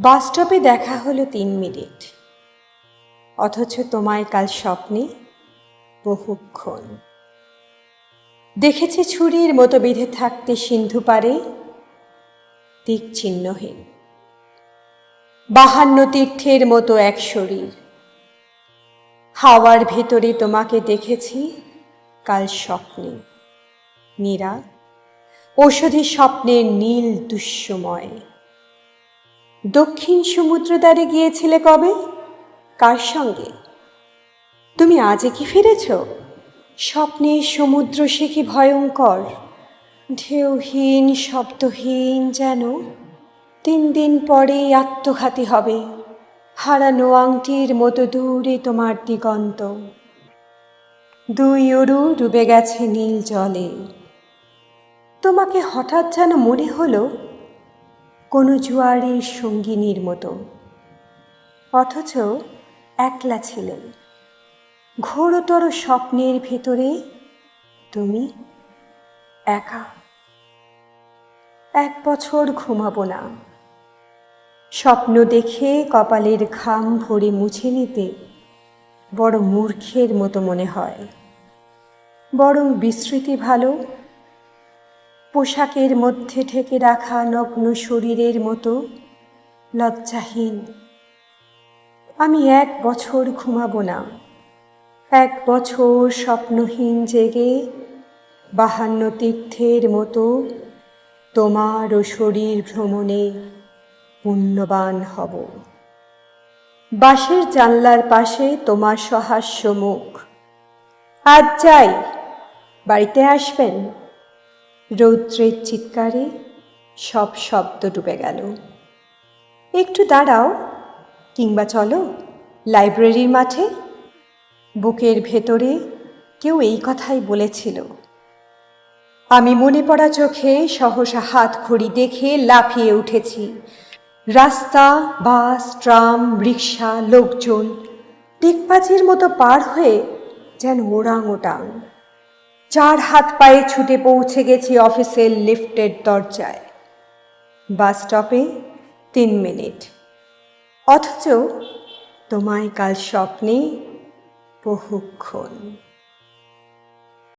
বাস স্টপে দেখা হলো তিন মিনিট। অথচ তোমায় কাল স্বপ্নে বহুক্ষণ। দেখেছি ছুরির মতো বেঁধে থাকতে সিন্ধু পারে দিক চিহ্নহীন। বাহান্ন তীর্থের মতো এক শরীর। হাওয়ার ভেতরে তোমাকে দেখেছি কাল স্বপ্নে। মীরা ঔষধি স্বপ্নের নীল দুঃসময়। দক্ষিণ সমুদ্র দ্বারে গিয়েছিলে কবে? কার সঙ্গে? তুমি আজে কি ফিরেছ? স্বপ্নে সমুদ্র সে কি ভয়ঙ্কর? ঢেউহীন, শব্দহীন যেন? তিন দিন পরেই আত্মঘাতী হবে। হারানো আংটির মতো দূরে তোমার দিগন্ত। দুই উরু ডুবে গেছে নীল জলে। তোমাকে হঠাৎ যেন মনে হলো কোনো জুয়ারের সঙ্গিনীর মতো। অথচ একলা ছিলেন। ঘোরতর স্বপ্নের ভেতরে তুমি একা। এক বছর ঘুমাবো না। স্বপ্ন দেখে কপালের ঘাম ভরে মুছে নিতে বড় মূর্খের মতো মনে হয়। বরং বিস্মৃতি ভালো পোশাকের মধ্যে ঠেকে রাখা নগ্ন শরীরের মতো লজ্জাহীন। আমি এক বছর ঘুমাবো না। এক বছর স্বপ্নহীন জেগে বাহান্ন তীর্থের মতো তোমার ও শরীর ভ্রমণে পুণ্যবান হব। বাঁশের জানলার পাশে তোমার সহাস্য মুখ। আজ যাই, বাড়িতে আসবেন? রৌদ্রের চিৎকারে সব শব্দ ডুবে গেল। একটু দাঁড়াও, কিংবা চলো লাইব্রেরির মাঠে। বুকের ভেতরে কেউ এই কথাই বলেছিল। আমি মনে পড়া চোখে সহসা হাত ঘড়ি দেখে লাফিয়ে উঠেছি। রাস্তা, বাস, ট্রাম, রিক্সা, লোকজন টেকবাজির মতো পার হয়ে যেন ওরাং ওটাং। চার হাত পায়ে ছুটে পৌঁছে গেছি অফিসের লিফটের দরজায়। বাস স্টপে তিন মিনিট। অথচ তোমায় কাল স্বপ্নে বহুক্ষণ।